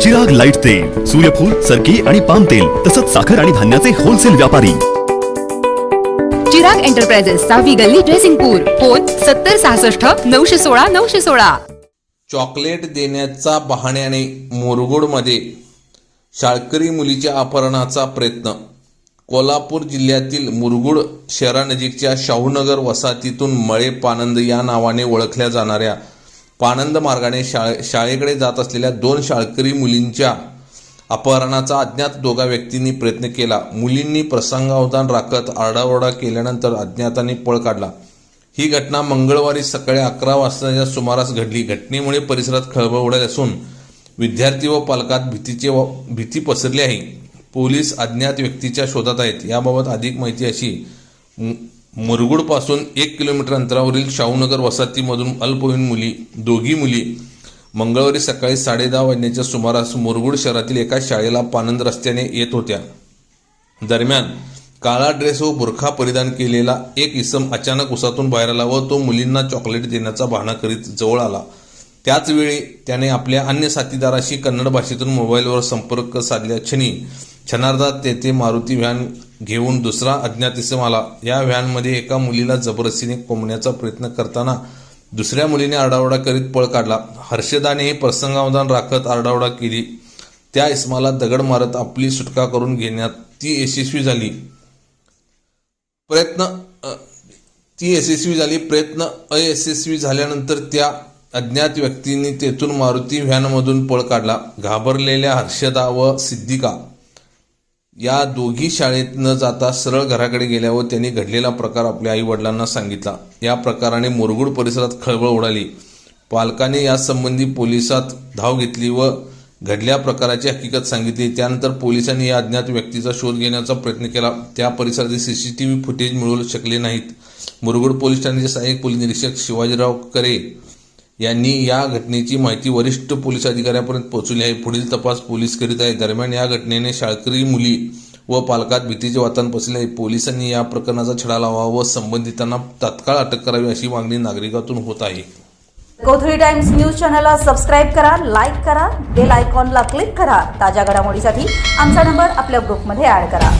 जग लाइट तेल सूर्यफूल सरकी आणि पाम तेल तसंच साखर आणि धान्याचे होलसेल व्यापारी. चिराग एंटरप्राइजेस सहावी गल्ली ड्रेसिंगपूर फोन सत्तर सहासष्ट नऊशे सोळा नऊशे सोळा. चॉकलेट देण्याचा बहाण्याने मोरगोडमध्ये शाळकरी मुलीच्या अपहरणाचा प्रयत्न. कोल्हापूर जिल्ह्यातील मुरगुड शहरानजीकच्या शाहूनगर वसाहतीतून मळे पानंद या नावाने ओळखल्या जाणाऱ्या पानंद मार्गाने शाळे शाळेकडे जात असलेल्या दोन शाळकरी मुलींच्या अपहरणाचा अज्ञात दोघा व्यक्तींनी प्रयत्न केला. मुलींनी प्रसंगावधान राखत आरडाओरडा केल्यानंतर अज्ञातांनी पळ काढला. ही घटना मंगळवारी सकाळी अकरा वाजताच्या सुमारास घडली. घटनेमुळे परिसरात खळबळ उडाली असून विद्यार्थी व पालकात भीतीचे व भीती पसरली आहे. पोलीस अज्ञात व्यक्तीच्या शोधात आहेत. याबाबत अधिक माहिती अशी मुरगुडपासून एक किलोमीटर अंतरावरील शाहूनगर वसाहतीमधून अल्पवयीन मुली दोघी मुली मंगळवारी सकाळी साडेदहा वाजण्याच्या सुमारास मुरगुड शहरातील एका शाळेला पानंद रस्त्याने येत होत्या. दरम्यान काळा ड्रेस व बुरखा परिधान केलेला एक इसम अचानक उसातून बाहेर आला व तो मुलींना चॉकलेट देण्याचा बहाणा करीत जवळ आला. त्याचवेळी त्याने आपल्या अन्य साथीदाराशी कन्नड भाषेतून मोबाईलवर संपर्क साधल्या क्षणी क्षणार्धात तेथे मारुती व्हॅन घेऊन दुसरा अज्ञात इसम आला. या व्हॅनमध्ये एका मुलीला जबरदस्तीने कोंबण्याचा प्रयत्न करताना दुसऱ्या मुलीने आरडाओरडा करीत पळ काढला. हर्षदाने हे प्रसंगावधान राखत आरडाओरडा केली. त्या इस्माला दगड मारत आपली सुटका करून घेण्यात ती यशस्वी झाली. प्रयत्न ती यशस्वी झाली. प्रयत्न अयशस्वी झाल्यानंतर त्या अज्ञात व्यक्तींनी तेथून मारुती व्हॅनमधून पळ काढला. घाबरलेल्या हर्षदा व सिद्धिका या दोघी शाळेत न जाता सरळ घराकडे गेल्या व त्यांनी घडलेला प्रकार आपल्या आई वडिलांना सांगितला. या प्रकाराने मुरगुड परिसरात खळबळ उडाली. पालकाने यासंबंधी पोलिसात धाव घेतली व घडल्या प्रकाराची हकीकत सांगितली. त्यानंतर पोलिसांनी या अज्ञात व्यक्तीचा शोध घेण्याचा प्रयत्न केला. त्या परिसरातील C C T V footage मिळवू शकले नाहीत. मुरगुड पोलीस ठाण्याचे सहाय्यक पोलीस निरीक्षक शिवाजीराव करे यांनी या घटनेची माहिती वरिष्ठ पोलीस अधिकाऱ्यांपर्यंत पोहोचवली आहे. पुढील तपास पोलीस करीत आहे. दरम्यान या घटनेने शाळकरी मुली व पालकात भीतीचे वातावरण पसरले पोलिसांनी या प्रकरणाचा छडा लावा व संबंधितांना तात्काळ अटक करावी अशी मागणी नागरिकातून होत आहे. कोथळी टाइम्स न्यूज चॅनलला सबस्क्राईब करा लाईक करा बेल आयकॉनला क्लिक करा. ताज्या घडामोडीसाठी आमचा नंबर आपल्या ग्रुपमध्ये ऍड करा.